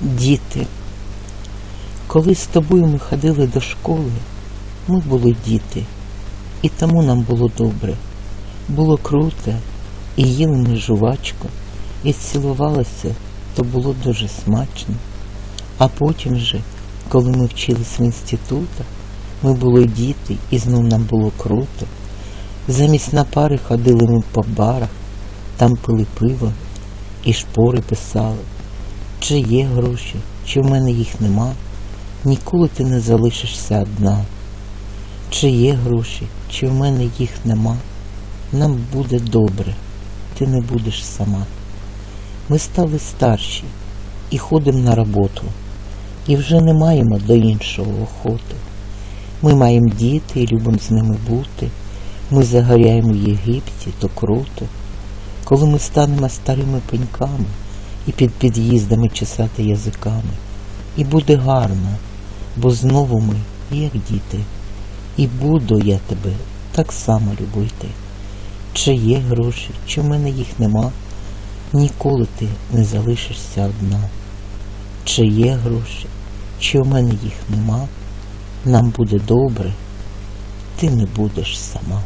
Діти. Коли з тобою ми ходили до школи, ми були діти, і тому нам було добре. Було круто, і їли ми жувачку, і цілувалися, то було дуже смачно. А потім же, коли ми вчились в інститутах, ми були діти, і знов нам було круто. Замість на пари ходили ми по барах, там пили пиво і шпори писали. Чи є гроші, чи в мене їх нема, ніколи ти не залишишся одна. Чи є гроші, чи в мене їх нема, нам буде добре, ти не будеш сама. Ми стали старші і ходимо на роботу, і вже не маємо до іншого охоти. Ми маємо діти і любимо з ними бути. Ми загоряємо в Єгипті, то круто. Коли ми станемо старими пеньками і під під'їздами чесати язиками. І буде гарно, бо знову ми, як діти, і буду я тебе так само любити. Чи є гроші, чи в мене їх нема, ніколи ти не залишишся одна. Чи є гроші, чи в мене їх нема, нам буде добре, ти не будеш сама.